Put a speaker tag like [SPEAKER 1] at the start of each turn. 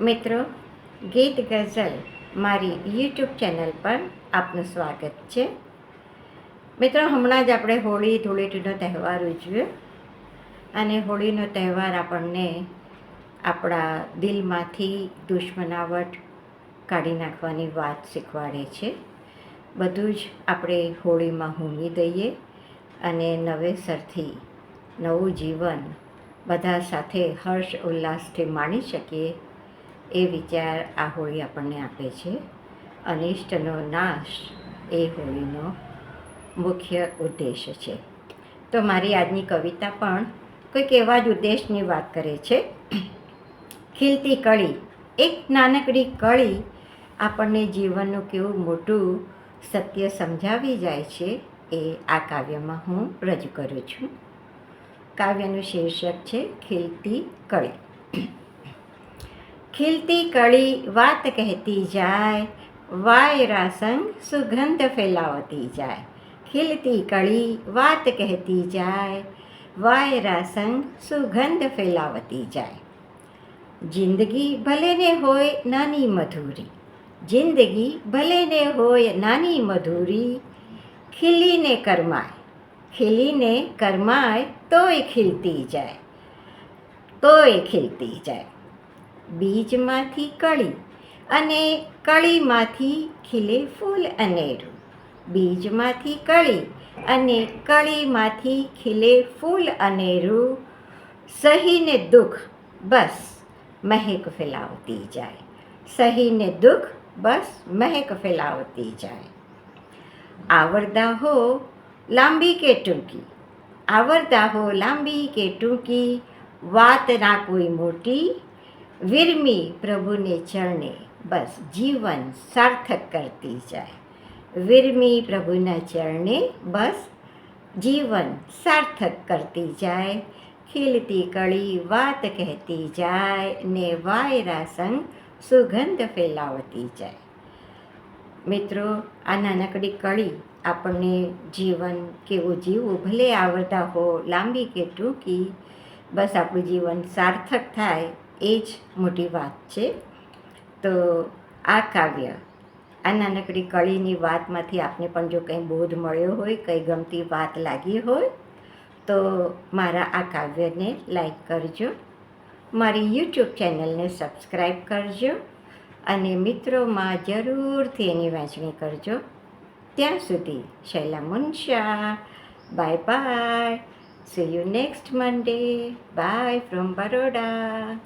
[SPEAKER 1] મિત્રો, ગીત ગઝલ મારી યુટ્યુબ ચેનલ પર આપનું સ્વાગત છે. મિત્રો, હમણાં જ આપણે હોળી ધૂળેટીનો તહેવાર ઉજવ્યો અને હોળીનો તહેવાર આપણને આપણા દિલમાંથી દુશ્મનાવટ કાઢી નાખવાની વાત શીખવાડે છે. બધું જ આપણે હોળીમાં હોમી દઈએ અને નવેસરથી નવું જીવન બધા સાથે હર્ષ ઉલ્લાસથી માણી શકીએ એ વિચાર આ હોળી આપણને આપે છે. અનિષ્ટનો નાશ એ હોળીનો મુખ્ય ઉદ્દેશ છે. તો મારી આજની કવિતા પણ કોઈક એવા જ ઉદ્દેશની વાત કરે છે. ખીલતી કળી, એક નાનકડી કળી આપણને જીવનનું કેવું મોટું સત્ય સમજાવી જાય છે એ આ કાવ્યમાં હું રજૂ કરું છું. કાવ્યનું શીર્ષક છે, ખીલતી કળી. ખીલતી કળી વાત કહેતી જાય, વાયરા સંગ સુગંધ ફેલાવતી જાય. ખીલતી કળી વાત કહેતી જાય, વાયરા સંગ સુગંધ ફેલાવતી જાય. જિંદગી ભલેને હોય નાની મધુરી, જિંદગી ભલેને હોય નાની મધુરી, ખીલીને કરમાય ખીલીને કરમાય તોય ખીલતી જાય, તોય ખીલતી જાય. બીજમાંથી કળી અને કળીમાંથી ખીલે ફૂલ અનેરું. બીજમાંથી કળી અને કળીમાંથી ખીલે ફૂલ અનેરું. સહીને દુઃખ બસ મહેક ફેલાવતી જાય. સહીને દુઃખ બસ મહેક ફેલાવતી જાય. આવરદા હો લાંબી કે ટૂંકી? આવરદા હો લાંબી કે ટૂંકી? વાત ના કોઈ મોટી વિરમી પ્રભુને ચરણે બસ જીવન સાર્થક કરતી જાય. વિરમી પ્રભુના ચરણે બસ જીવન સાર્થક કરતી જાય. ખીલતી કળી વાત કહેતી જાય ને વાયરા સંગ સુગંધ ફેલાવતી જાય. મિત્રો, આ નાનકડી કળી આપણને જીવન કેવું જીવવું ભલે આવડતા હો, લાંબી કે ટૂંકી, બસ આપણું જીવન સાર્થક થાય એ જ મોટી વાત છે. તો આ કાવ્ય, આ નાનકડી કળીની વાતમાંથી આપને પણ જો કંઈ બોધ મળ્યો હોય, કંઈ ગમતી વાત લાગી હોય, તો મારા આ કાવ્યને લાઈક કરજો. મારી યુટ્યુબ ચેનલને સબસ્ક્રાઈબ કરજો અને મિત્રોમાં જરૂરથી એની વહેંચણી કરજો. ત્યાં સુધી Shaila Munsha, bye bye. See you next Monday bye from Baroda